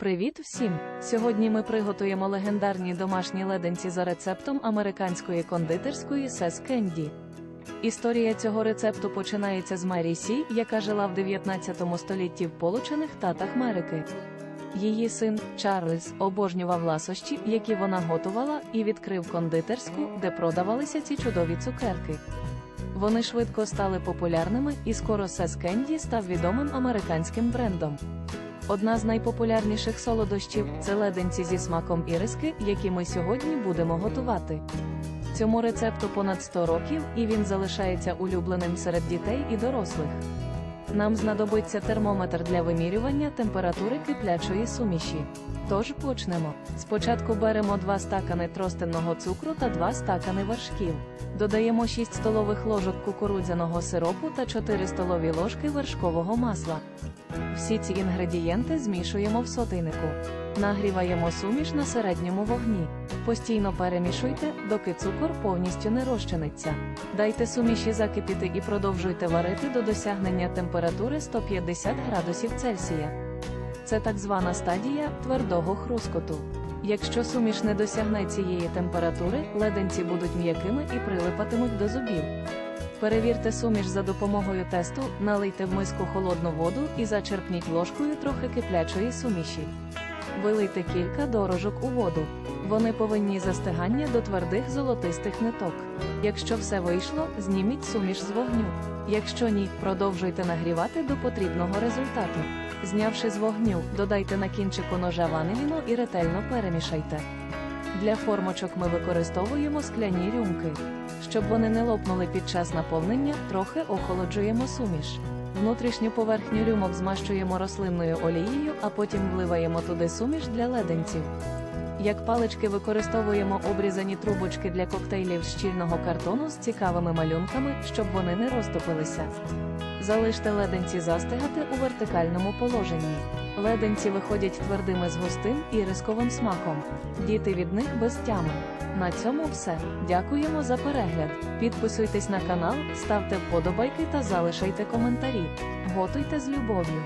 Привіт всім! Сьогодні ми приготуємо легендарні домашні леденці за рецептом американської кондитерської Сес Кенді. Історія цього рецепту починається з Мері Сі, яка жила в 19 столітті в Получених Татах Америки. Її син Чарльз обожнював ласощі, які вона готувала, і відкрив кондитерську, де продавалися ці чудові цукерки. Вони швидко стали популярними, і скоро Сес Кенді став відомим американським брендом. Одна з найпопулярніших солодощів це леденці зі смаком іриски, які ми сьогодні будемо готувати. Цьому рецепту понад 100 років, і він залишається улюбленим серед дітей і дорослих. Нам знадобиться термометр для вимірювання температури киплячої суміші. Тож почнемо. Спочатку беремо 2 стакани тростинного цукру та 2 стакани вершків. Додаємо 6 столових ложок кукурудзяного сиропу та 4 столові ложки вершкового масла. Всі ці інгредієнти змішуємо в сотейнику. Нагріваємо суміш на середньому вогні. Постійно перемішуйте, доки цукор повністю не розчиниться. Дайте суміші закипіти і продовжуйте варити до досягнення температури 150 градусів Цельсія. Це так звана стадія твердого хрускоту. Якщо суміш не досягне цієї температури, леденці будуть м'якими і прилипатимуть до зубів. Перевірте суміш за допомогою тесту, налийте в миску холодну воду і зачерпніть ложкою трохи киплячої суміші. Вилийте кілька дорожок у воду. Вони повинні застигання до твердих золотистих ниток. Якщо все вийшло, зніміть суміш з вогню. Якщо ні, продовжуйте нагрівати до потрібного результату. Знявши з вогню, додайте на кінчику ножа ваниліну і ретельно перемішайте. Для формочок ми використовуємо скляні рюмки. Щоб вони не лопнули під час наповнення, трохи охолоджуємо суміш. Внутрішню поверхню рюмок змащуємо рослинною олією, а потім вливаємо туди суміш для леденців. Як палички використовуємо обрізані трубочки для коктейлів щільного картону з цікавими малюнками, щоб вони не розтопилися. Залиште леденці застигати у вертикальному положенні. Леденці виходять твердими з густим і рисковим смаком. Діти від них без тями. На цьому все. Дякуємо за перегляд. Підписуйтесь на канал, ставте вподобайки та залишайте коментарі. Готуйте з любов'ю.